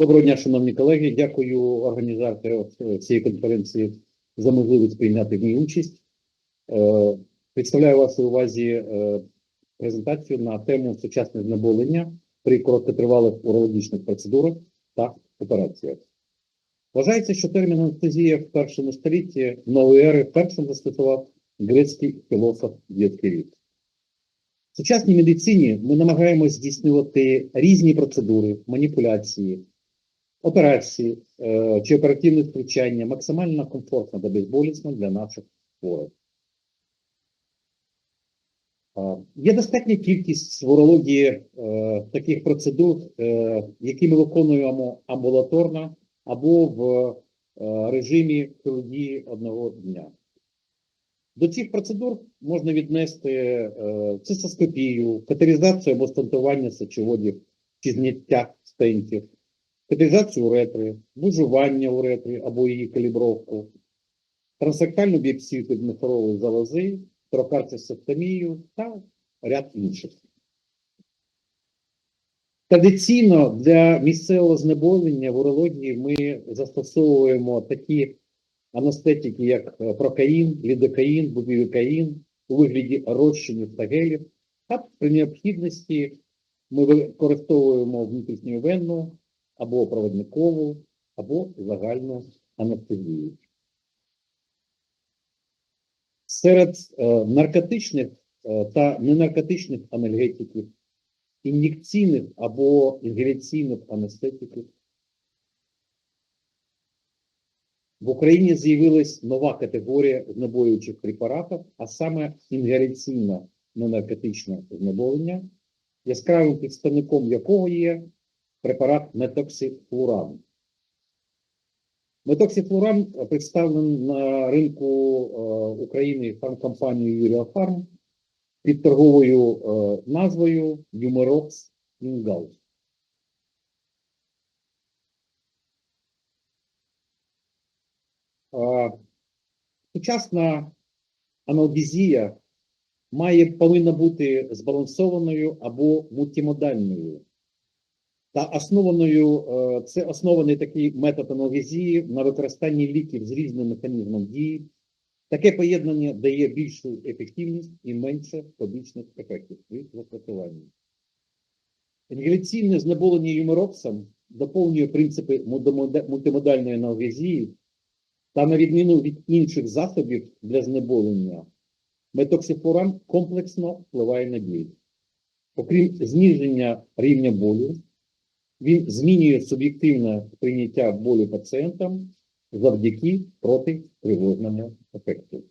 Доброго дня, шановні колеги. Дякую організаторам цієї конференції за можливість прийняти в ній участь. Е, Представляю вашій увазі е, презентацію на тему сучасне знеболення при короткотривалих урологічних процедурах та операціях. Вважається, що термін анестезія в першому столітті нової ери першим застосував грецький філософ Діоскевіт. В сучасній медицині ми намагаємось здійснювати різні процедури, маніпуляції, операції е, чи оперативне втручання максимально комфортно та безболісно для наших хворих. Є достатня кількість в урології е, таких процедур, е, які ми виконуємо амбулаторно або в режимі хірургії одного дня. До цих процедур можна віднести цистоскопію, каталізацію або стентування сечоводів чи зняття стентів, каталізацію уретри, бужування уретри або її калібровку, трансректальну біопсію підміхорової залози, трокарцисектомію та ряд інших. Традиційно для місцевого знеболення в урології ми застосовуємо такі анестетики, як е, прокаїн, лідокаїн, бубівікаїн у вигляді розчинів та гелів, а при необхідності ми використовуємо внутрішньовенну або проводникову, або загальну анестезію. Серед е, наркотичних е, та ненаркотичних анальгетиків, ін'єкційних або інгаляційних анестетиків в Україні з'явилась нова категорія знеболюючих препаратів, а саме інгаляційне ненаркотичне знеболення, яскравим представником якого є препарат метоксифлуран. Метоксифлуран представлений на ринку е, України фармкомпанією Юріофарм під торговою е, назвою Юмероx Інгаус. Е, Сучасна аналгезія має повинна бути збалансованою або мультимодальною. Та основаною, е, це оснований такий метод аналгезії на використанні ліків з різним механізмом дії. Таке поєднання дає більшу ефективність і менше побічних ефектів при застосуванні. Інгаляційне знеболення юмороксом доповнює принципи мультимодальної аналгезії та на відміну від інших засобів для знеболення, метоксифлоран комплексно впливає на біль. Окрім зниження рівня болю, він змінює суб'єктивне прийняття болю пацієнтам завдяки протитривожному ефекту.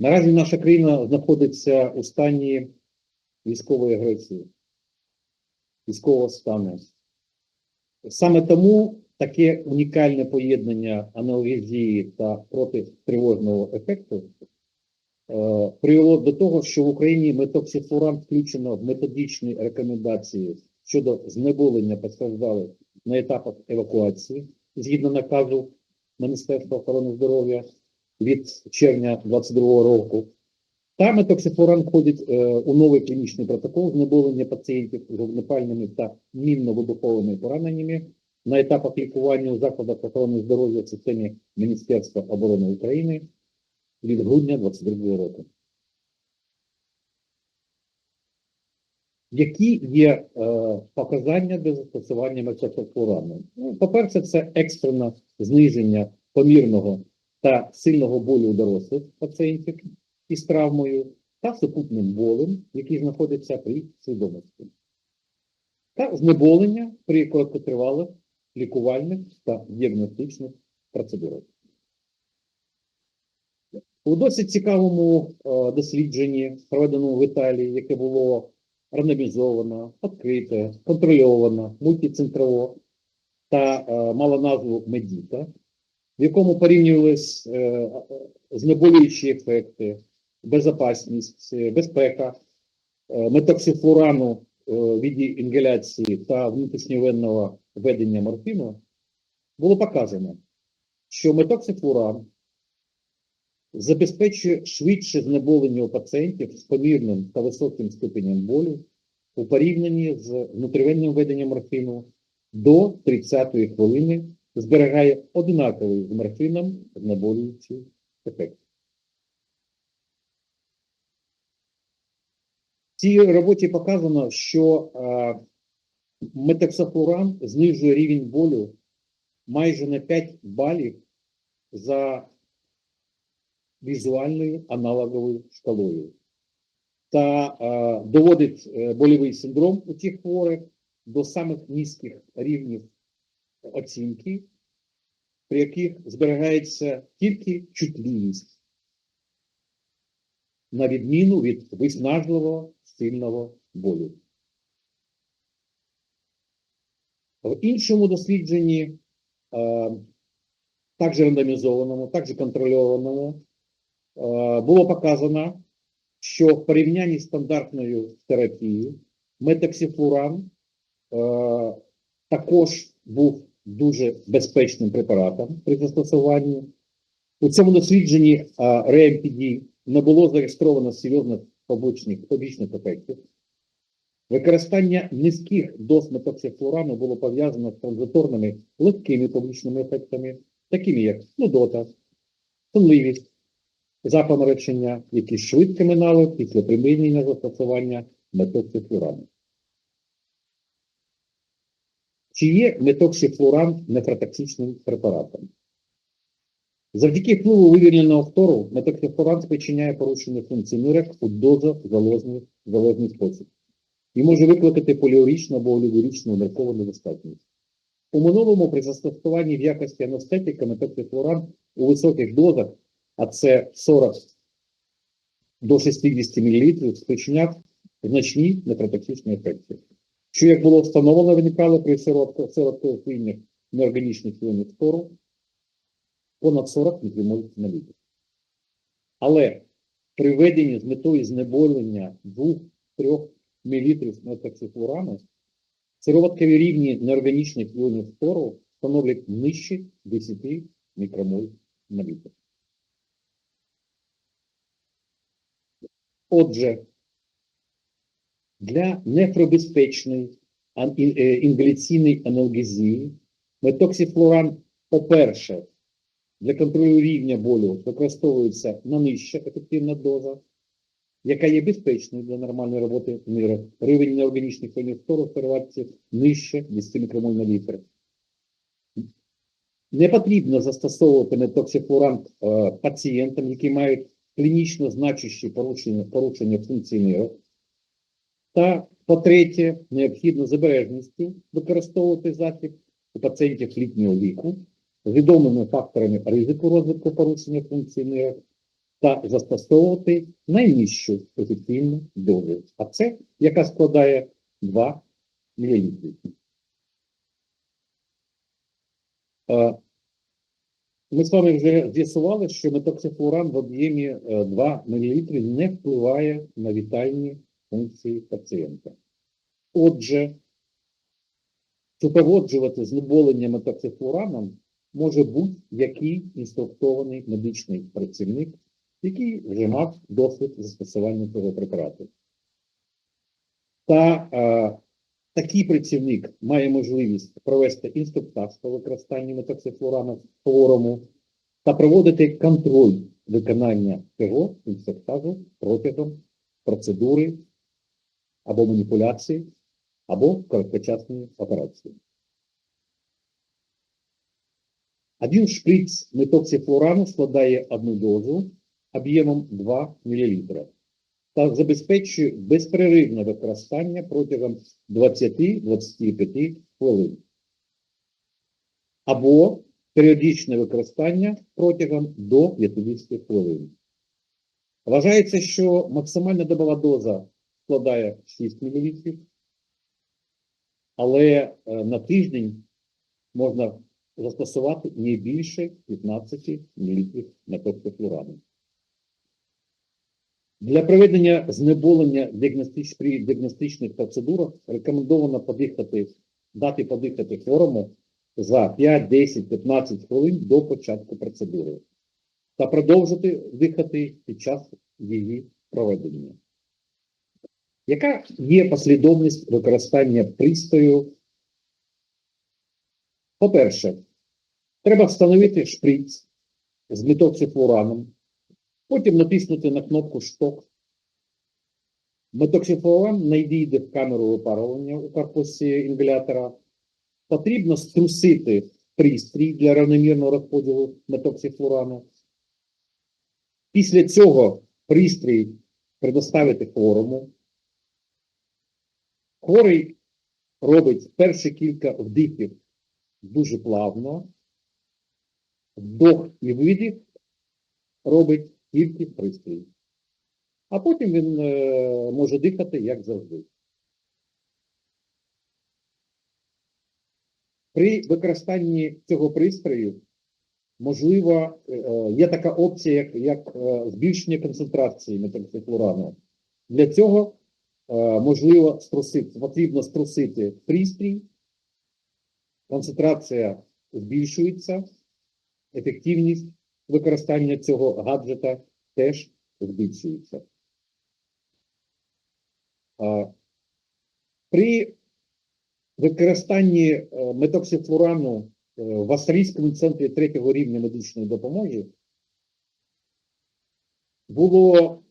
Наразі наша країна знаходиться у стані військової агресії, військового стану. Саме тому таке унікальне поєднання аналгезії та протитривожного ефекту е, привело до того, що в Україні метоксифлуран включено в методичні рекомендації щодо знеболення постраждалих на етапах евакуації згідно наказу Міністерства охорони здоров'я від червня 2022 року. Та метоксифлоран входить е, у новий клінічний протокол знеболення пацієнтів з вогнепальними та мінно-вибуховими пораненнями на етапах лікування у закладах охорони здоров'я в системі Міністерства оборони України від грудня 2022 року. Які є е, показання для застосування метофлорану? Ну, по-перше, це екстрене зниження помірного та сильного болю дорослих пацієнтів із травмою та супутним болем, який знаходиться при свідомості, та знеболення при короткотривалих лікувальних та діагностичних процедурах. У досить цікавому е, дослідженні, проведеному в Італії, яке було рандомізовано, відкрите, контрольовано, мультицентрово та е, мало назву Медіта, в якому порівнювались е, знеболюючі ефекти, безопасність, е, безпека, е, метоксифлурану е, в віді інгаляції та внутрішньовенного введення морфіну, було показано, що метоксифлуран забезпечує швидше знеболення у пацієнтів з помірним та високим ступенем болю у порівнянні з внутрівенним введенням морфіну, до 30-ї хвилини зберігає одинаковий з морфином знеболюючий ефект. В цій роботі показано, що е, знижує рівень болю майже на 5 балів за візуальною аналоговою шкалою та е, доводить е, больовий синдром у цих хворих до самих низьких рівнів оцінки, при яких зберігається тільки чутливість, на відміну від виснажливого сильного болю. В іншому дослідженні, е, також рандомізованому, також контрольованому, було показано, що в порівнянні з стандартною терапією метоксифлуран е, також був дуже безпечним препаратом при застосуванні. У цьому дослідженні е, РЕМПД не було зареєстровано серйозних побічних, побічних ефектів. Використання низьких доз метоксифлурану було пов'язано з транзиторними легкими побічними ефектами, такими як нудота, сонливість, запаморочення, які швидко минали після примінення застосування метоксифлурану. Чи є метоксифлуран нефротоксичним препаратом? Завдяки впливу вивільненого фтору метоксифлуран спричиняє порушення функцій нирок у дозозалежний залежний спосіб і може викликати поліорічну або олігорічну ниркову недостатність. У минулому при застосуванні в якості анестетика метоксифлуран у високих дозах, а це 40 до 60 мл, спричиняв значні нефротоксичні ефекти, що, як було встановлено, виникали при сироваткових неорганічних іонів фтору понад 40 мікромоль на літр. Але при введенні з метою знеболення 2-3 мл метоксифлурану сироваткові рівні неорганічних іонів фтору становлять нижче 10 мікромоль на літр. Отже, для нефробезпечної е, інгаляційної аналгезії метоксифлуран, по-перше, для контролю рівня болю використовується на нижча ефективна доза, яка є безпечною для нормальної роботи нирок. Рівень неорганічних фтору в серватці нижче 10 мікромоль на літр. Не потрібно застосовувати метоксифлуран е, пацієнтам, які мають клінічно значущі порушення, порушення функції нирок. Та, по-третє, необхідно з використовувати засіб у пацієнтів літнього віку з відомими факторами ризику розвитку порушення функції нирок та застосовувати найнижчу ефективну дозу, а це яка складає 2 мл. Е, Ми з вами вже з'ясували, що метоксифлуран в об'ємі е, 2 мл не впливає на вітальні функції пацієнта. Отже, супроводжувати знеболення метоксифлураном може будь-який інструктований медичний працівник, який вже мав досвід застосування цього препарату. Та е, такий працівник має можливість провести інструктаж по використанню метоксифлурану хворому та проводити контроль виконання цього інструктажу протягом процедури або маніпуляції, або короткочасної операції. Один шприц метоксифлурану складає одну дозу об'ємом 2 мл та забезпечує безперервне використання протягом 20-25 хвилин. Або періодичне використання протягом до 50 хвилин. Вважається, що максимальна добова доза складає 6 мл, але е, на тиждень можна застосувати не більше 15 мл метоксифлурану. Для проведення знеболення діагностич... при діагностичних процедурах рекомендовано подихати, дати подихати хворому за 5, 10, 15 хвилин до початку процедури та продовжити дихати під час її проведення. Яка є послідовність використання пристрою По-перше, треба встановити шприц з метоксифлораном, потім натиснути на кнопку «Шток». Метоксифлоран надійде в камеру випарування у корпусі інгалятора. Потрібно струсити пристрій для равномірного розподілу метоксифлорану. Після цього пристрій предоставити хворому. Хворий робить перші кілька вдихів дуже плавно. Вдох і видих робить тільки пристрій. А потім він е, може дихати, як завжди. При використанні цього пристрою можливо, е, є така опція, як, як е, збільшення концентрації метоксифлорану. Для цього е, можливо струсити, потрібно струсити пристрій, концентрація збільшується, ефективність використання цього гаджета теж збільшується. При використанні е, метоксифлорану е, в Австрійському центрі третього рівня медичної допомоги було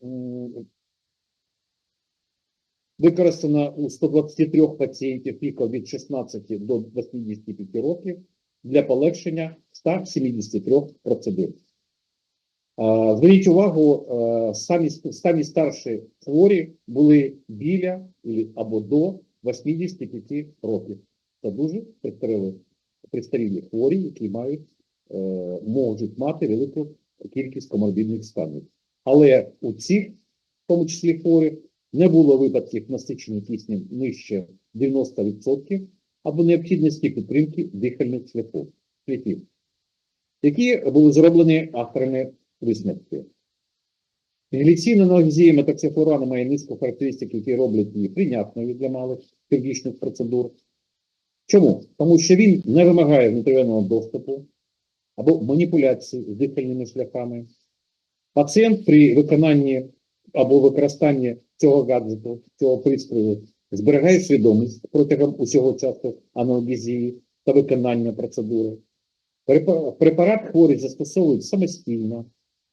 використано у 123 пацієнтів віком від 16 до 85 років для полегшення 173 процедур. Зверніть увагу, е, самі, самі старші хворі були біля або до 85 років. Це дуже пристарілі, хворі, які мають, е, можуть мати велику кількість коморбідних станів. Але у цих, в тому числі хворих, не було випадків насичення киснем нижче 90% або необхідності підтримки дихальних шляхів, які були зроблені авторами висновки. Інгаляційна аналгезія метоксифлорану має низку характеристик, які роблять її прийнятною для малих хірургічних процедур. Чому? Тому що він не вимагає внутрішнього доступу або маніпуляції з дихальними шляхами. Пацієнт при виконанні або використанні цього гаджету, цього пристрою, зберігає свідомість протягом усього часу аналгезії та виконання процедури. Препарат хворий застосовують самостійно.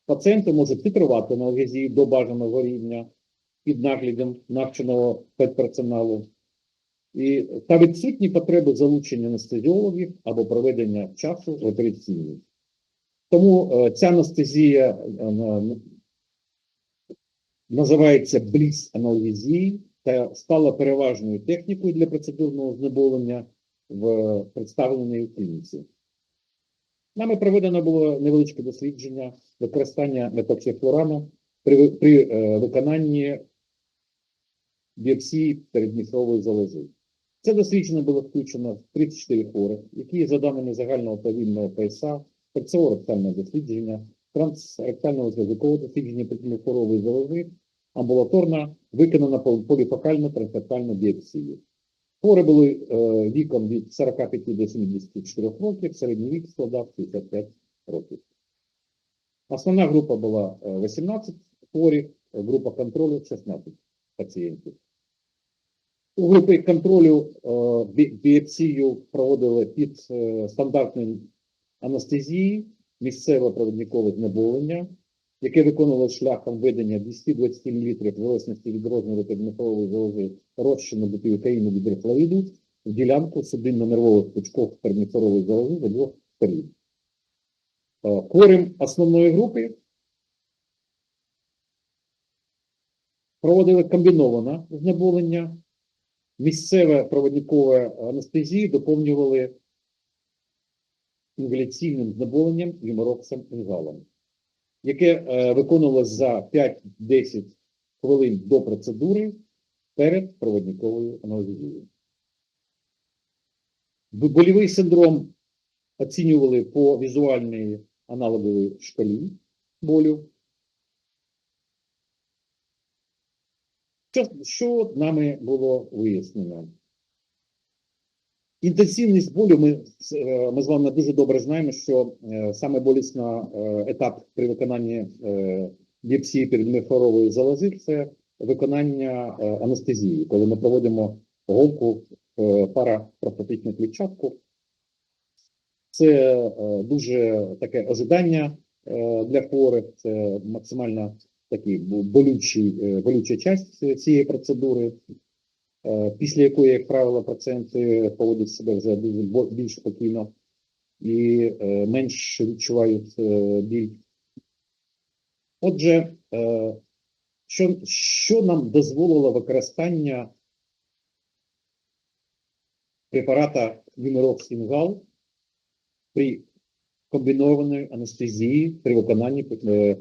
Пацієнти можуть титрувати аналгезії до бажаного рівня під наглядом навченого педперсоналу. І та відсутні потреби залучення анестезіологів або проведення часу в операційній. Тому е, ця анестезія е, на- називається бліс аналгезії та стала переважною технікою для процедурного знеболення в представленій клініці. Нами проведено було невеличке дослідження використання метоксифлорану при, при е, виконанні біопсії передміхрової залози. Це дослідження було включено в 34 хворих, які за даними загального повільного ПСА, ректального дослідження, трансректального зв'язкового дослідження передміхрової залози, амбулаторно виконана пол- поліфокальну трансректальну біопсію. Хворі були е, віком від 45 до 74 років, середній вік складав 65 років. Основна група була е, 18 хворих, е, група контролю 16 пацієнтів. У групі контролю е, біопсію проводили під е, стандартним анестезії, місцеве провідникове знеболення, яке виконувалося шляхом введення 220 мл залежності від розміру підмихової залози розчину бутилікаїну від рифловіду в ділянку судинно-нервових пучков передміхорової залози з обох сторін. Е, Хворим основної групи проводили комбіноване знеболення, місцеве проводникове анестезії доповнювали інгаляційним знеболенням юмороксом інгалом, яке е, виконувалося за 5-10 хвилин до процедури перед проводниковою анестезією. Б- Больовий синдром оцінювали по візуальній аналоговій шкалі болю. Що, що нами було вияснено? Інтенсивність болю ми, е, ми з вами дуже добре знаємо, що е, саме болісна е, етап при виконанні біопсії передміхорової залози це виконання анестезії, коли ми проводимо голку парапростатичну клітчатку Це дуже таке ожидання для хворих, це максимально такий болючий, е, болюча часть цієї процедури, е, після якої, як правило, пацієнти поводять себе вже дуже більш спокійно і е, менш відчувають е, біль. Отже, е, що, що нам дозволило використання препарата Вімерокс Інгал при комбінованій анестезії при виконанні е,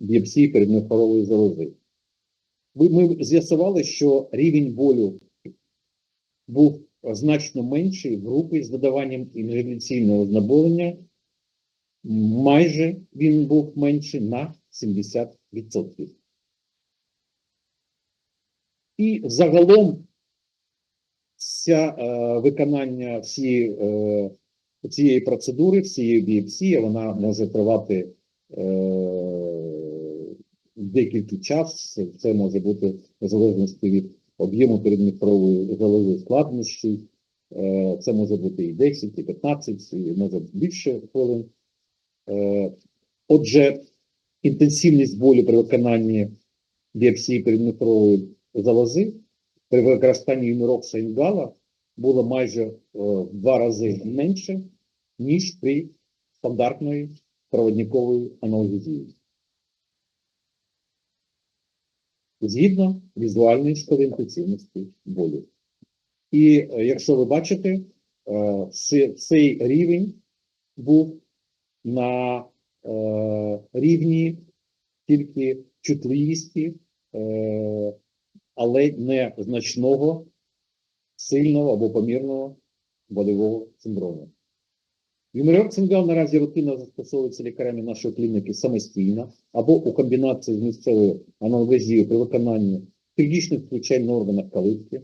біопсії передньохорової залози. Ми з'ясували, що рівень болю був значно менший в групі з додаванням інгаляційного знеболення. Майже він був менший на 70%. І загалом вся е, виконання всієї, е, цієї процедури, всієї біопсії, вона може тривати е, декілька час. Це може бути в залежності від об'єму передмітрової залози складнощі. Е, це може бути і 10, і 15, і може більше хвилин. Е, отже, інтенсивність болю при виконанні біопсії передмітрової залози при використанні юмірокса інгала було майже е, в два рази менше, ніж при стандартної проводникової аналгезії. Згідно візуальної шкали інтенсивності болю. І е, якщо ви бачите, е, цей рівень був на е, рівні тільки чутливості, е, але не значного, сильного або помірного больового синдрому. Юморіоксингал наразі рутинно застосовується лікарями нашої клініки самостійно або у комбінації з місцевою аналгезією при виконанні хірургічних втручань на органах калитки,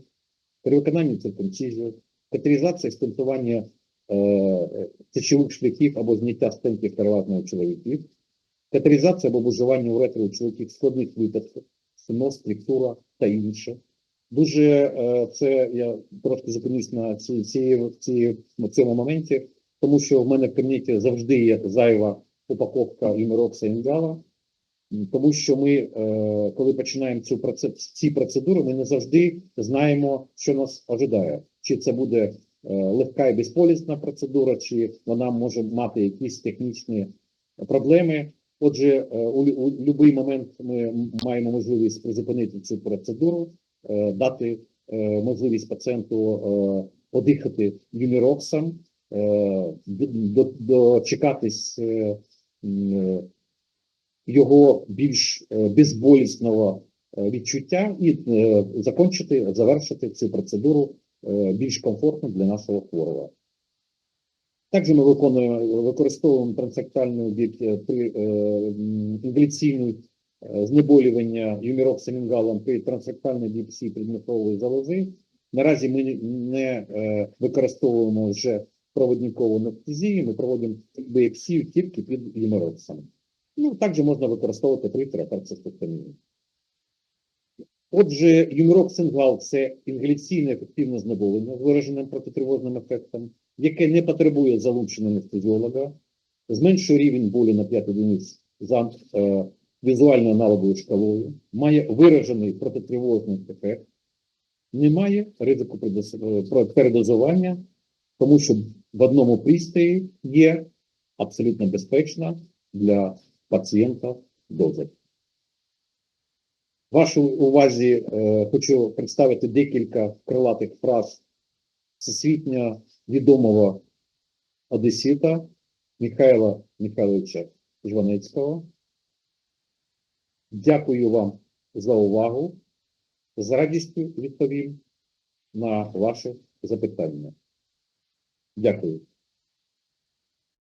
при виконанні циркумцизії, катеризація стентування е, течових шляхів або зняття стентів переважно у чоловіків, катеризація або виживання уретри у чоловіків складних випадків, синоз, структура та інше. Дуже е, це я трошки зупинюсь на ці, ці, ці, цьому моменті, тому що в мене в кабінеті завжди є зайва упаковка юмерокса інгала, тому що ми, е, коли починаємо цю проце- ці процедури, ми не завжди знаємо, що нас ожидає. Чи це буде е, легка і безполісна процедура, чи вона може мати якісь технічні проблеми. Отже, е, у, будь-який момент ми маємо можливість призупинити цю процедуру, дати можливість пацієнту подихати до- дочекатись е, м, е, його більш е, безболісного відчуття і закінчити, завершити цю процедуру більш комфортно для нашого хворого. Також ми виконуємо, використовуємо е, при інгаляційну знеболювання юміроксамінгалом при трансактальній біопсії предметової залози. Наразі ми не використовуємо вже проводникову анестезію, ми проводимо біопсію тільки під юміроксом. Ну, також можна використовувати при терапевтистектомії. Отже, юміроксингал – це інгаляційне ефективне знеболення з вираженим протитривожним ефектом, яке не потребує залучення анестезіолога, зменшує рівень болю на 5 одиниць за е, візуальною аналоговою шкалою, має виражений протитривожний ефект, не має ризику е, передозування, тому що в одному пристрої є абсолютно безпечна для пацієнта доза. Вашу увазі е, хочу представити декілька крилатих фраз всесвітньо відомого одесита Михайла Михайловича Жванецького. Дякую вам за увагу. З радістю відповім на ваші запитання. Дякую.